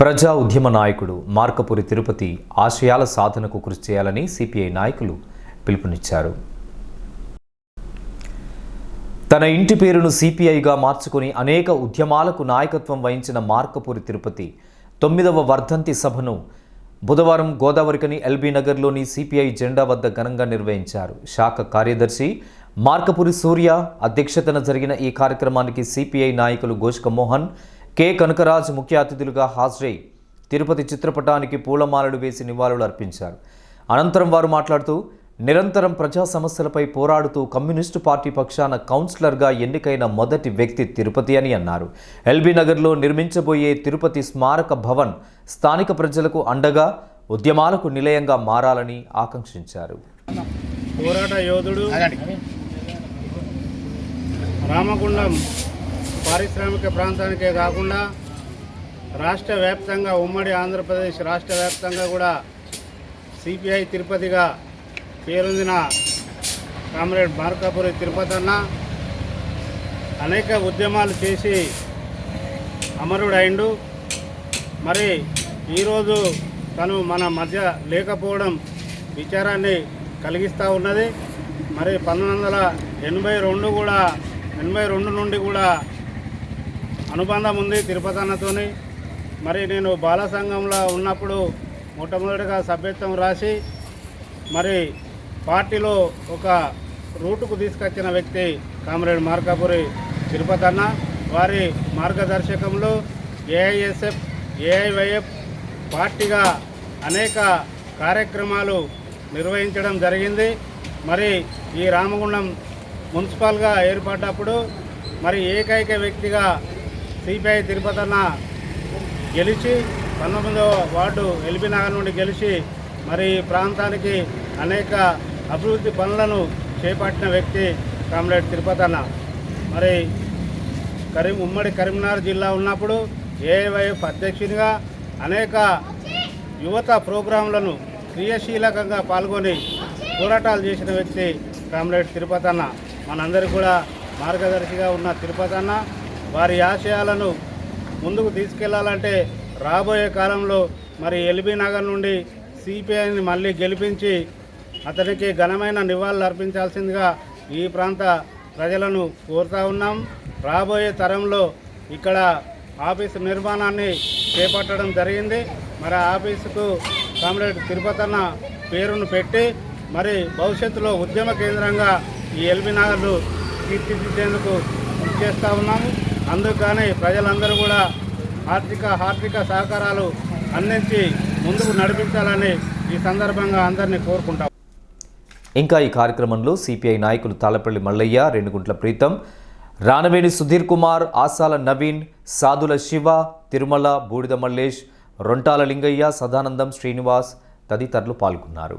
ప్రజా ఉద్యమ నాయకుడు మార్కపురి తిరుపతి ఆశయాల సాధనకు కృషి చేయాలని సిపిఐ నాయకులు పిలుపునిచ్చారు. తన ఇంటి పేరును సిపిఐగా మార్చుకుని అనేక ఉద్యమాలకు నాయకత్వం వహించిన మార్కపురి తిరుపతి తొమ్మిదవ వర్ధంతి సభను బుధవారం గోదావరికని ఎల్బీ నగర్లోని సిపిఐ జెండా వద్ద ఘనంగా నిర్వహించారు. శాఖ కార్యదర్శి మార్కపురి సూర్య అధ్యక్షతన జరిగిన ఈ కార్యక్రమానికి సిపిఐ నాయకులు గోష్క మోహన్ కె. కనకరాజ్ ముఖ్య అతిథులుగా హాజరై తిరుపతి చిత్రపటానికి పూలమాలలు వేసి నివాళులు అర్పించారు. అనంతరం వారు మాట్లాడుతూ నిరంతరం ప్రజా సమస్యలపై పోరాడుతూ కమ్యూనిస్టు పార్టీ పక్షాన కౌన్సిలర్గా ఎన్నికైన మొదటి వ్యక్తి తిరుపతి అని అన్నారు. ఎల్బీ నగర్లో నిర్మించబోయే తిరుపతి స్మారక భవన్ స్థానిక ప్రజలకు అండగా ఉద్యమాలకు నిలయంగా మారాలని ఆకాంక్షించారు. పోరాట యోధుడు రామగుండం పారిశ్రామిక ప్రాంతానికే కాకుండా రాష్ట్ర వ్యాప్తంగా ఉమ్మడి ఆంధ్రప్రదేశ్ రాష్ట్ర వ్యాప్తంగా కూడా సిపిఐ తిరుపతిగా పేరొందిన కామ్రేడ్ మార్కాపురి తిరుపతి అన్న అనేక ఉద్యమాలు చేసి అమరుడైండు. మరి ఈరోజు తను మన మధ్య లేకపోవడం విచారాన్ని కలిగిస్తూ ఉన్నది. మరి పంతొమ్మిది వందల ఎనభై రెండు కూడా ఎనభై రెండు నుండి కూడా అనుబంధం ఉంది తిరుపతి అన్నతోని. మరి నేను బాల సంఘంలో ఉన్నప్పుడు మొట్టమొదటిగా సభ్యత్వం రాసి మరి పార్టీలో ఒక రూటుకు తీసుకొచ్చిన వ్యక్తి కామ్రేడ్ మార్కాపురి తిరుపతి అన్న. వారి మార్గదర్శకంలో ఏఐఎస్ఎఫ్ ఏఐవైఎఫ్ పార్టీగా అనేక కార్యక్రమాలు నిర్వహించడం జరిగింది. మరి ఈ రామగుండం మున్సిపల్గా ఏర్పడ్డప్పుడు మరి ఏకైక వ్యక్తిగా సిపిఐ తిరుపతన్న గెలిచి పంతొమ్మిదవ వార్డు ఎల్బీ నగర్ నుండి గెలిచి మరి ప్రాంతానికి అనేక అభివృద్ధి పనులను చేపట్టిన వ్యక్తి కామ్రేడ్ తిరుపతన్న మరి కరీం ఉమ్మడి కరీంనగర్ జిల్లా ఉన్నప్పుడు ఏఐవైఎఫ్ అధ్యక్షునిగా అనేక యువత ప్రోగ్రాంలను క్రియాశీలకంగా పాల్గొని పోరాటాలు చేసిన వ్యక్తి కామ్రేడ్ తిరుపతన్న మనందరికీ కూడా మార్గదర్శిగా ఉన్న తిరుపతి అన్న. వారి ఆశయాలను ముందుకు తీసుకెళ్ళాలంటే రాబోయే కాలంలో మరి ఎల్బీ నగర్ నుండి సిపిఐని మళ్ళీ గెలిపించి అతనికి ఘనమైన నివాళులు అర్పించాల్సిందిగా ఈ ప్రాంత ప్రజలను కోరుతా ఉన్నాం. రాబోయే తరంలో ఇక్కడ ఆఫీసు నిర్మాణాన్ని చేపట్టడం జరిగింది. మరి ఆఫీసుకు కామ్రేడ్ తిరుపతన్న పేరును పెట్టి మరి భవిష్యత్తులో ఉద్యమ కేంద్రంగా ఈ ఎల్బీ నగర్ను తీర్చిదిద్దేందుకు కృషి చేస్తూ ఉన్నాము. అందుకని ప్రజలందరూ కూడా ఆర్థిక ఆర్థిక సహకారాలు అందించి ముందుకు నడిపించాలని ఈ సందర్భంగా అందరినీ కోరుకుంటాం. ఇంకా ఈ కార్యక్రమంలో సిపిఐ నాయకులు తాళపల్లి మల్లయ్య రెండుగుంట్ల ప్రీతం రానవేణి సుధీర్ కుమార్ ఆసాల నవీన్ సాధుల శివ తిరుమల బూడిద మల్లేష్ రొంటాల లింగయ్య సదానందం శ్రీనివాస్ తదితరులు పాల్గొన్నారు.